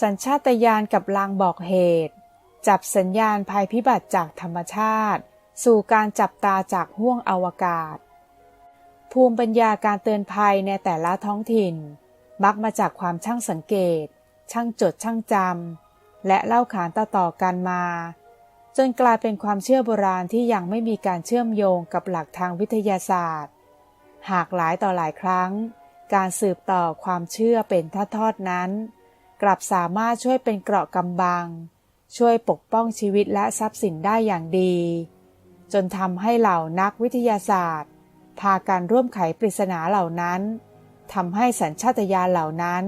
สัญชาตญาณกับลางบอกเหตุ จับสัญญาณภัยพิบัติจากธรรมชาติ สู่การจับตาจากห้วงอวกาศ ภูมิปัญญาการเตือนภัยในแต่ละท้องถิ่น มักมาจากความช่างสังเกต ช่างจดช่างจำ และเล่าขานต่อๆกันมา จนกลายเป็นความเชื่อโบราณที่ยังไม่มีการเชื่อมโยงกับหลักทางวิทยาศาสตร์ หากหลายต่อหลายครั้ง การสืบต่อความเชื่อเป็นทอดๆนั้น กลับสามารถช่วยเป็นเกราะกำบัง ช่วยปกป้องชีวิตและทรัพย์สินได้อย่างดี จนทำให้เหล่านักวิทยาศาสตร์ พาการร่วมไขปริศนาเหล่านั้นทำให้สัญชาตญาณเหล่านั้น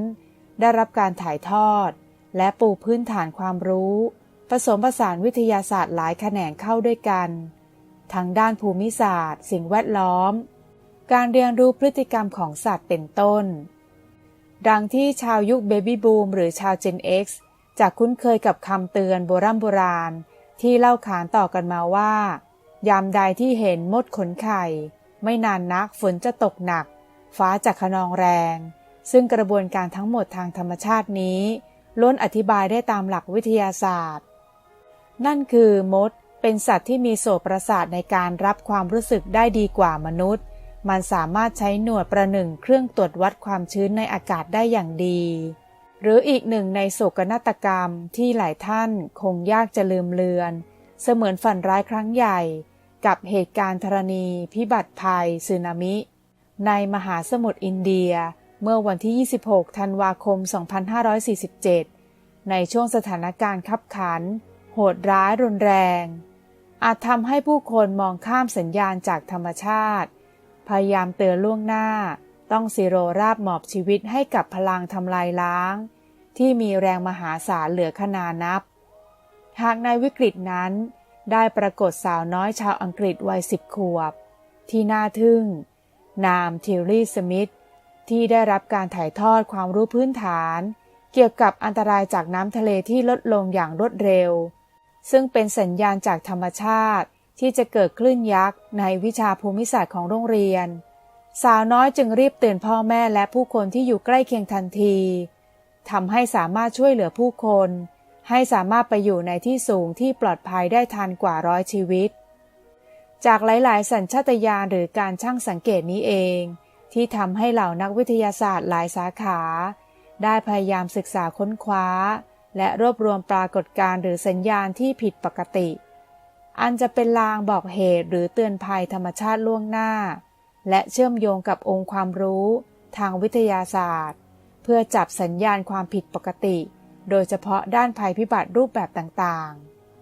ได้รับการถ่ายทอด และปูพื้นฐานความรู้ ผสมผสานวิทยาศาสตร์หลายแขนงเข้าด้วยกันทั้งด้านภูมิศาสตร์ สิ่งแวดล้อม การเรียนรู้พฤติกรรมของสัตว์เป็นต้น ดังที่ชาวยุคเบบี้บูมหรือชาว Gen X จะคุ้นเคยกับคำเตือนโบรโบราณ ที่เล่าขานต่อกันมาว่า ยามใดที่เห็นมดขนไข่ ไม่นานนักฝนจะตกหนัก ฟ้าจะขนองแรง ซึ่งกระบวนการทั้งหมดทางธรรมชาตินี้ ล้วนอธิบายได้ตามหลักวิทยาศาสตร์ นั่นคือมดเป็นสัตว์ที่มีโสตประสาทในการรับความรู้สึกได้ดีกว่ามนุษย์ มันสามารถใช้หนวดประหนึ่งเครื่องตรวจวัดความชื้นในอากาศได้อย่างดี หรืออีกหนึ่งในโศกนาฏกรรมที่หลายท่านคงยากจะลืมเลือน เสมือนฝันร้ายครั้งใหญ่ กับเหตุการณ์ธรณีพิบัติภัยสึนามิ ในมหาสมุทรอินเดียเมื่อวันที่ 26 ธันวาคม 2547 ในช่วงสถานการณ์ขับขัน โหดร้ายรุนแรง อาจทำให้ผู้คนมองข้ามสัญญาณจากธรรมชาติ พยายามเตือนล่วงหน้า ต้องสิโรราบหมอบชีวิตให้กับพลังทำลายล้าง ที่มีแรงมหาศาลเหลือขนานับ หากในวิกฤตนั้นได้ปรากฏสาวน้อยชาวอังกฤษวัยสิบขวบ ที่น่าทึ่ง นามทิลลี่สมิธที่ได้รับการถ่ายทอดความรู้พื้นฐาน เกี่ยวกับอันตรายจากน้ำทะเลที่ลดลงอย่างรวดเร็ว ซึ่งเป็นสัญญาณจากธรรมชาติ ที่จะเกิดคลื่นยักษ์ในวิชาภูมิศาสตร์ของโรงเรียน สาวน้อยจึงรีบเตือนพ่อแม่และผู้คนที่อยู่ใกล้เคียงทันทีทำให้สามารถช่วยเหลือผู้คน ให้สามารถไปอยู่ในที่สูงที่ปลอดภัยได้ทันกว่าร้อยชีวิต จากหลายๆ สัญชาตญาณหรือการช่างสังเกตนี้เอง ที่ทำให้เหล่านักวิทยาศาสตร์หลายสาขา ได้พยายามศึกษาค้นคว้า และรวบรวมปรากฏการณ์หรือสัญญาณที่ผิดปกติ อันจะเป็นลางบอกเหตุหรือเตือนภัยธรรมชาติล่วงหน้า และเชื่อมโยงกับองค์ความรู้ทางวิทยาศาสตร์ เพื่อจับสัญญาณความผิดปกติ โดยเฉพาะด้านภัยพิบัติรูปแบบต่าง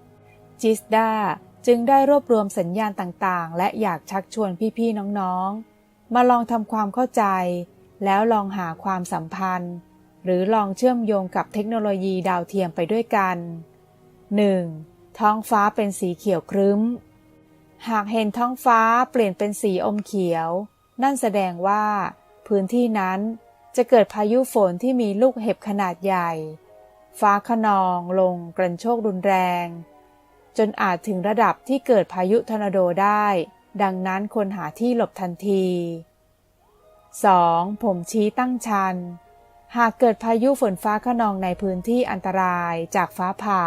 ๆ จิสดาจึงได้รวบรวมสัญญาณต่างๆ และอยากชักชวนพี่ๆน้องๆ มาลองทำความเข้าใจ แล้วลองหาความสัมพันธ์ หรือลองเชื่อมโยงกับเทคโนโลยีดาวเทียมไปด้วยกัน 1. ท้องฟ้าเป็นสีเขียวครึ้ม หากเห็นท้องฟ้าเปลี่ยนเป็นสีอมเขียว นั่นแสดงว่า พื้นที่นั้นจะเกิดพายุฝนที่มีลูกเห็บขนาดใหญ่ ฟ้าขนองลงกระโชกรุนแรง จนอาจถึงระดับที่เกิดพายุทอร์นาโดได้ ดังนั้นคนหาที่หลบทันที 2. ผมชี้ตั้งชัน หากเกิดพายุฝนฟ้าขนองในพื้นที่อันตรายจากฟ้าผ่า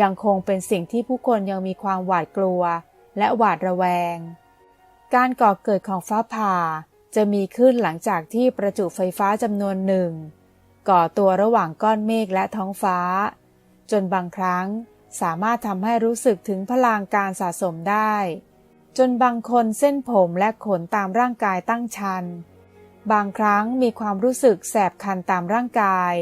ยังคงเป็นสิ่งที่ผู้คนยังมีความหวาดกลัว และหวาดระแวง การก่อเกิดของฟ้าผ่าจะมีขึ้นหลังจากที่ประจุไฟฟ้าจำนวนหนึ่ง ก่อตัวระหว่างก้อนเมฆและท้องฟ้า จนบางครั้งสามารถทำให้รู้สึกถึงพลังการสะสมได้ จนบางคนเส้นผมและขนตามร่างกายตั้งชัน บางครั้งมีความรู้สึกแสบคันตามร่างกาย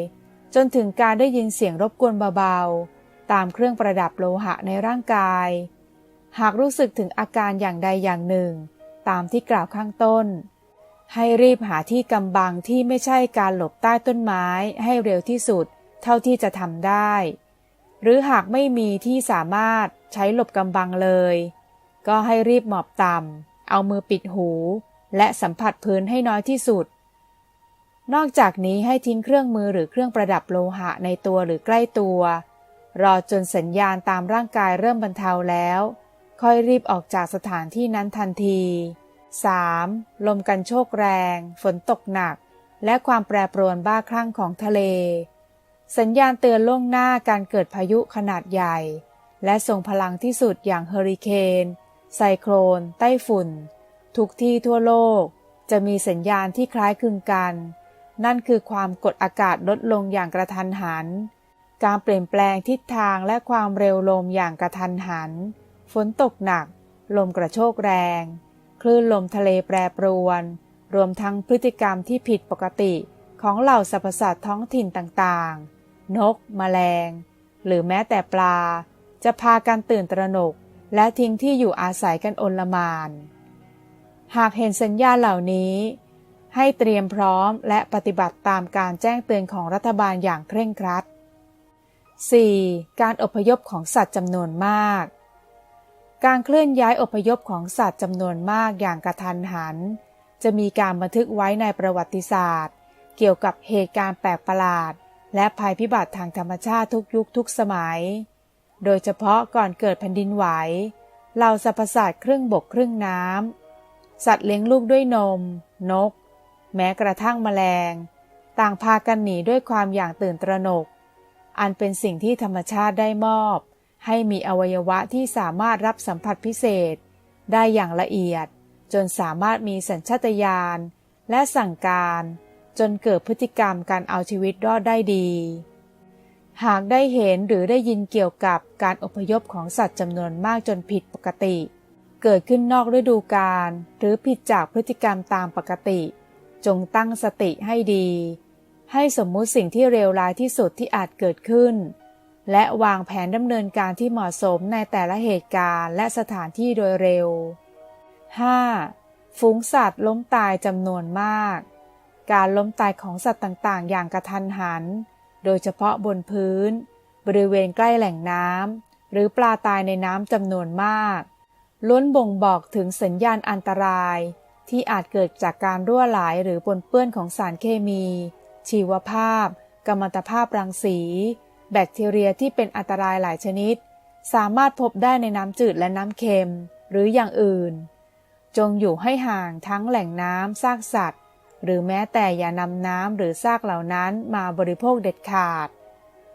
จนถึงการได้ยินเสียงรบกวนเบาๆ ตามเครื่องประดับโลหะในร่างกาย หากรู้สึกถึงอาการอย่างใดอย่างหนึ่ง ตามที่กล่าวข้างต้น ให้รีบหาที่กำบังที่ไม่ใช่การหลบใต้ต้นไม้ให้เร็วที่สุด เท่าที่จะทำได้ หรือหากไม่มีที่สามารถใช้หลบกำบังเลย ก็ให้รีบหมอบต่ำเอามือปิดหู และสัมผัสพื้นให้น้อยที่สุดนอกจากนี้ให้ทิ้งเครื่องมือหรือเครื่องประดับโลหะในตัวหรือใกล้ตัว รอจนสัญญาณตามร่างกายเริ่มบรรเทาแล้ว ค่อยรีบออกจากสถานที่นั้นทันที 3. ลมกันโชกแรง ฝนตกหนัก และความแปรปรวนบ้าคลั่งของทะเล สัญญาณเตือนล่วงหน้าการเกิดพายุขนาดใหญ่ และทรงพลังที่สุดอย่างเฮอริเคนไซโคลนไต้ฝุ่น ทุกที่ทั่วโลก จะมีสัญญาณที่คล้ายคลึงกัน นั่นคือความกดอากาศลดลงอย่างกระทันหัน การเปลี่ยนแปลงทิศทางและความเร็วลมอย่างกระทันหัน ฝนตกหนัก ลมกระโชกแรง คลื่นลมทะเลแปรปรวน รวมทั้งพฤติกรรมที่ผิดปกติของเหล่าสรรพสัตว์ท้องถิ่นต่างๆ นกแมลง หรือแม้แต่ปลา จะพากันตื่นตระหนก และทิ้งที่อยู่อาศัยกันอนลมาน หากเห็นสัญญาณเหล่านี้ ให้เตรียมพร้อมและปฏิบัติตามการแจ้งเตือนของรัฐบาลอย่างเคร่งครัด 4. การอพยพของสัตว์จำนวนมาก การเคลื่อนย้ายอพยพของสัตว์จำนวนมากอย่างกระทันหัน จะมีการบันทึกไว้ในประวัติศาสตร์ เกี่ยวกับเหตุการณ์แปลกประหลาด และภัยพิบัติทางธรรมชาติทุกยุคทุกสมัย โดยเฉพาะก่อนเกิดแผ่นดินไหวเหล่าสรรพสัตว์ครึ่งบกครึ่งน้ำสัตว์เลี้ยงลูกด้วยนม นก แม้กระทั่งแมลง ต่างพากันหนีด้วยความอย่างตื่นตระหนก อันเป็นสิ่งที่ธรรมชาติได้มอบ ให้มีอวัยวะที่สามารถรับสัมผัสพิเศษ ได้อย่างละเอียด จนสามารถมีสัญชาตญาณและสั่งการ จนเกิดพฤติกรรมการเอาชีวิตรอดได้ดี หากได้เห็นหรือได้ยินเกี่ยวกับการอพยพของสัตว์จำนวนมากจนผิดปกติ เกิดขึ้นนอกฤดูกาลหรือผิดจากพฤติกรรมตามปกติ จงตั้งสติให้ดี ให้สมมุติสิ่งที่เลวร้ายที่สุดที่อาจเกิดขึ้น และวางแผนดำเนินการที่เหมาะสมในแต่ละเหตุการณ์และสถานที่โดยเร็ว 5. ฝูงสัตว์ล้มตายจำนวนมาก การล้มตายของสัตว์ต่างๆ อย่างกระทันหัน โดยเฉพาะบนพื้น บริเวณใกล้แหล่งน้ำหรือปลาตายในน้ำจำนวนมาก ล้วนบ่งบอกถึงสัญญาณอันตราย ที่อาจเกิดจากการรั่วไหลหรือปนเปื้อนของสารเคมี ชีวภาพ กัมมันตภาพรังสี แบคทีเรียที่เป็นอันตรายหลายชนิด สามารถพบได้ในน้ำจืดและน้ำเค็ม หรืออย่างอื่น จงอยู่ให้ห่างทั้งแหล่งน้ำซากสัตว์ หรือแม้แต่อย่านำน้ำหรือซากเหล่านั้นมาบริโภคเด็ดขาด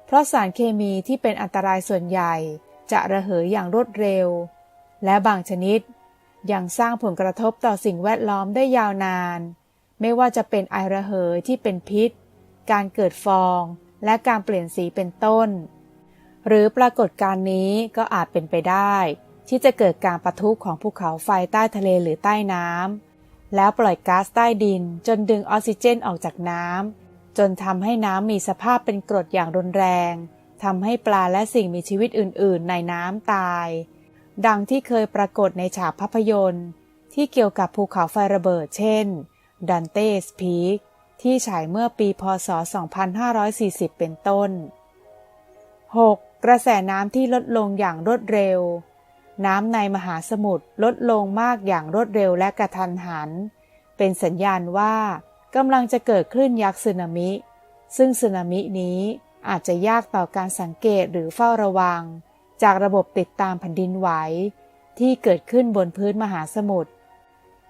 เพราะสารเคมีที่เป็นอันตรายส่วนใหญ่จะระเหยอย่างรวดเร็ว และบางชนิดยังสร้างผลกระทบต่อสิ่งแวดล้อมได้ยาวนาน ไม่ว่าจะเป็นไอระเหยที่เป็นพิษ การเกิดฟอง และการเปลี่ยนสีเป็นต้น หรือปรากฏการณ์นี้ก็อาจเป็นไปได้ ที่จะเกิดการปะทุของภูเขาไฟใต้ทะเลหรือใต้น้ำแล้วปล่อยก๊าซใต้ดินจนดึงออกซิเจนออกจากน้ำจนทำให้น้ำมีสภาพเป็นกรดอย่างรุนแรงทำให้ปลาและสิ่งมีชีวิตอื่น ๆ ในน้ำตาย ดังที่เคยปรากฏในฉากภาพยนตร์ ที่เกี่ยวกับภูเขาไฟระเบิดเช่นดันเตสพีค ที่ฉายเมื่อปีพศ 2540 เป็นต้น 6. กระแสน้ำที่ลดลงอย่างรวดเร็ว น้ำในมหาสมุทรลดลงมากอย่างรวดเร็วและกระทันหัน เป็นสัญญาณว่ากำลังจะเกิดคลื่นยักษ์สึนามิ ซึ่งสึนามินี้อาจจะยากต่อการสังเกตหรือเฝ้าระวัง จากระบบติดตามแผ่นดินไหว ที่เกิดขึ้นบนพื้นมหาสมุทร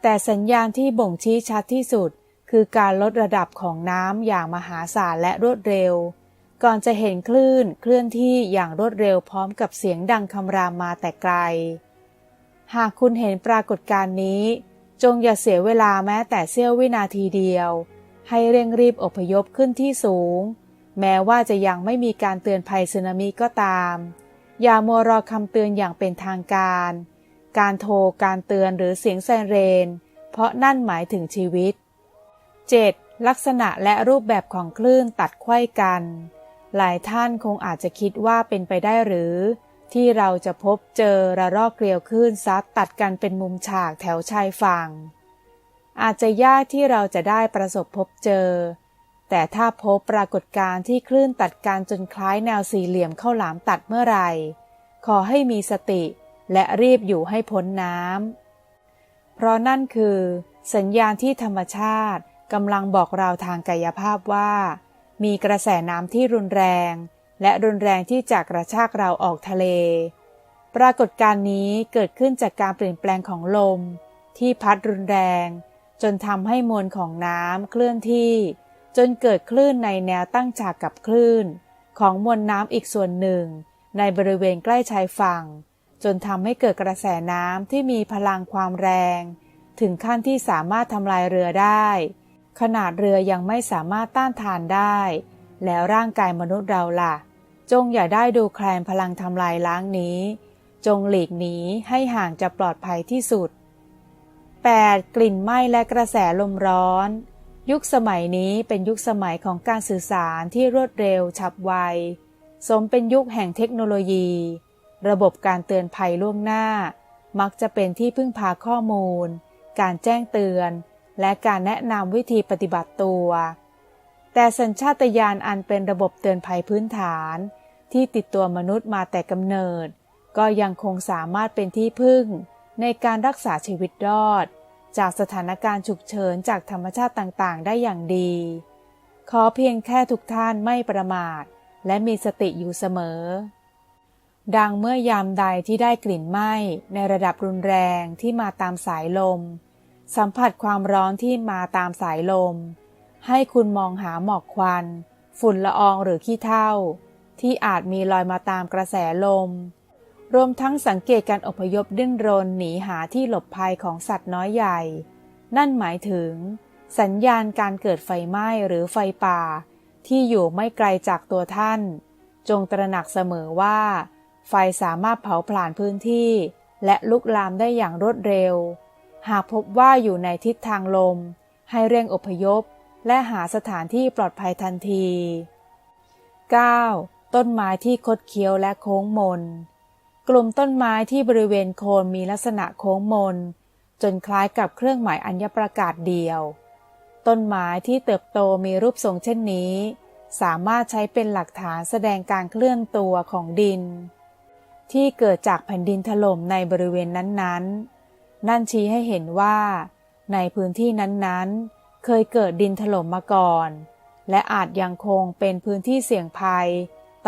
แต่สัญญาณที่บ่งชี้ชัดที่สุด คือการลดระดับของน้ำอย่างมหาศาลและรวดเร็ว ก่อนจะเห็นคลื่นเคลื่อนที่อย่างรวดเร็วพร้อมกับเสียงดังคำรามมาแต่ไกล หากคุณเห็นปรากฏการณ์นี้ จงอย่าเสียเวลาแม้แต่เสี้ยววินาทีเดียว ให้เร่งรีบอพยพขึ้นที่สูง แม้ว่าจะยังไม่มีการเตือนภัยสึนามิก็ตาม อย่ามัวรอคำเตือนอย่างเป็นทางการ การโทรการเตือนหรือเสียงไซเรน เพราะนั่นหมายถึงชีวิต 7. ลักษณะและรูปแบบของคลื่นตัดไขว้กัน หลายท่านคงอาจจะคิดว่าเป็นไปได้หรือ ที่เราจะพบเจอระลอกเกลียวคลื่นซัดตัดกันเป็นมุมฉากแถวชายฝั่ง อาจจะยากที่เราจะได้ประสบพบเจอ แต่ถ้าพบปรากฏการณ์ที่คลื่นตัดกันจนคล้ายแนวสี่เหลี่ยมเข้าหลามตัดเมื่อไหร่ ขอให้มีสติและรีบอยู่ให้พ้นน้ำเพราะนั่นคือ สัญญาณที่ธรรมชาติ กำลังบอกเราทางกายภาพว่า มีกระแสน้ำที่รุนแรง และรุนแรงที่จะกระชากเราออกทะเล ปรากฏการณ์นี้เกิดขึ้นจากการเปลี่ยนแปลงของลม ที่พัดรุนแรง จนทำให้มวลของน้ำเคลื่อนที่ จนเกิดคลื่นในแนวตั้งฉากกับคลื่น ของมวลน้ำอีกส่วนหนึ่ง ในบริเวณใกล้ชายฝั่ง จนทำให้เกิดกระแสน้ำที่มีพลังความแรง ถึงขั้นที่สามารถทำลายเรือได้ ขนาดเรือยังไม่สามารถต้านทานได้ แล้วร่างกายมนุษย์เราล่ะ จงอย่าได้ดูแคลนพลังทำลายล้างนี้ จงหลีกหนีให้ห่างจะปลอดภัยที่สุด 8. กลิ่นไหม้และกระแสลมร้อน ยุคสมัยนี้เป็นยุคสมัยของการสื่อสารที่รวดเร็วฉับไว สมเป็นยุคแห่งเทคโนโลยี ระบบการเตือนภัยล่วงหน้า มักจะเป็นที่พึ่งพาข้อมูล การแจ้งเตือน และการแนะนำวิธีปฏิบัติตัว แต่สัญชาตญาณอันเป็นระบบเตือนภัยพื้นฐาน ที่ติดตัวมนุษย์มาแต่กำเนิด ก็ยังคงสามารถเป็นที่พึ่ง ในการรักษาชีวิตรอด จากสถานการณ์ฉุกเฉินจากธรรมชาติต่างๆ ได้อย่างดี ขอเพียงแค่ทุกท่านไม่ประมาท และมีสติอยู่เสมอดังเมื่อยามใดที่ได้กลิ่นไหม้ในระดับรุนแรงที่มาตามสายลม สัมผัสความร้อนที่มาตามสายลม ให้คุณมองหาหมอกควัน ฝุ่นละอองหรือขี้เถ้า ที่อาจมีลอยมาตามกระแสลม รวมทั้งสังเกตการอพยพดิ้นรนหนีหาที่หลบภัยของสัตว์น้อยใหญ่ นั่นหมายถึง สัญญาณการเกิดไฟไหม้หรือไฟป่า ที่อยู่ไม่ไกลจากตัวท่าน จงตระหนักเสมอว่า ไฟสามารถเผาผลาญพื้นที่ และลุกลามได้อย่างรวดเร็ว หากพบว่าอยู่ในทิศทางลม ให้เร่งอพยพ และหาสถานที่ปลอดภัยทันที 9. ต้นไม้ที่คดเคี้ยวและโค้งมน กลุ่มต้นไม้ที่บริเวณโคนมีลักษณะโค้งมน จนคล้ายกับเครื่องหมายอัญประกาศเดียว ต้นไม้ที่เติบโตมีรูปทรงเช่นนี้ สามารถใช้เป็นหลักฐานแสดงการเคลื่อนตัวของดิน ที่เกิดจากแผ่นดินถล่มในบริเวณนั้นๆ นั่นชี้ให้เห็นว่า ในพื้นที่นั้นๆ เคยเกิดดินถล่มมาก่อน และอาจยังคงเป็นพื้นที่เสี่ยงภัย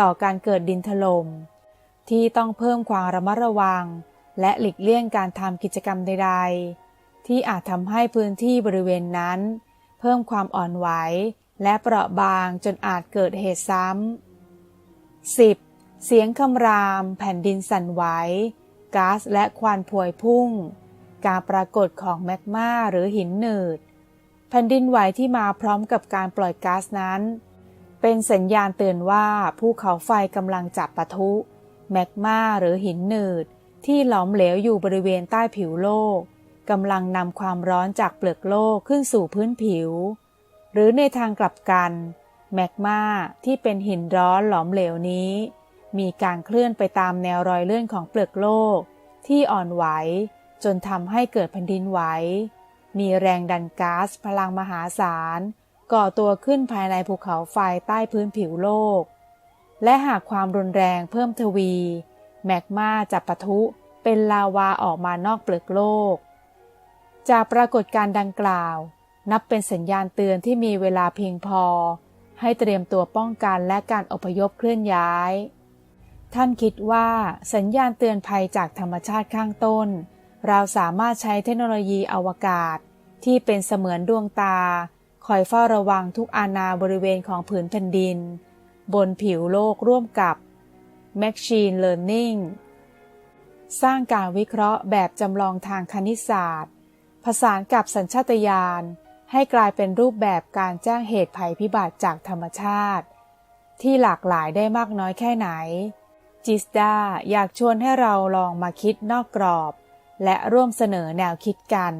ต่อการเกิดดินถล่มที่ต้องเพิ่มความระมัดระวัง และหลีกเลี่ยงการทำกิจกรรมใด ๆ ที่อาจทำให้พื้นที่บริเวณนั้น เพิ่มความอ่อนไหว และเปราะบางจนอาจเกิดเหตุซ้ำ 10. เสียงคำราม แผ่นดินสั่นไหวก๊าซและควันพวยพุ่ง การปรากฏของแมกมาหรือหินหนืด แผ่นดินไหวที่มาพร้อมกับการปล่อยก๊าซนั้น เป็นสัญญาณเตือนว่าภูเขาไฟกำลังจับปะทุแมกมาหรือหินหนืด ที่หลอมเหลวอยู่บริเวณใต้ผิวโลกกำลังนำความร้อนจากเปลือกโลกขึ้นสู่พื้นผิว หรือในทางกลับกันแมกมาที่เป็นหินร้อนหลอมเหลวนี้ มีการเคลื่อนไปตามแนวรอยเลื่อนของเปลือกโลก ที่อ่อนไหว จนทำให้เกิดแผ่นดินไหว มีแรงดันก๊าซพลังมหาศาล ก่อตัวขึ้นภายในภูเขาไฟใต้พื้นผิวโลก และหากความรุนแรงเพิ่มทวี แมกมาจะปะทุเป็นลาวาออกมานอกเปลือกโลก จากปรากฏการดังกล่าว นับเป็นสัญญาณเตือนที่มีเวลาเพียงพอ ให้เตรียมตัวป้องกันและการอพยพเคลื่อนย้าย ท่านคิดว่าสัญญาณเตือนภัยจากธรรมชาติข้างต้น เราสามารถใช้เทคโนโลยีอวกาศ ที่เป็นเสมือนดวงตา คอยเฝ้าระวังทุกอาณาบริเวณของผืนแผ่นดิน บนผิวโลกร่วมกับ Machine Learning สร้างการวิเคราะห์แบบจำลองทางคณิตศาสตร์ ผสานกับสัญชาตญาณให้กลายเป็นรูปแบบการแจ้งเหตุภัยพิบัติจากธรรมชาติ ที่หลากหลายได้มากน้อยแค่ไหนจิสดาอยากชวนให้เราลองมาคิดนอกกรอบ และร่วมเสนอแนวคิดกัน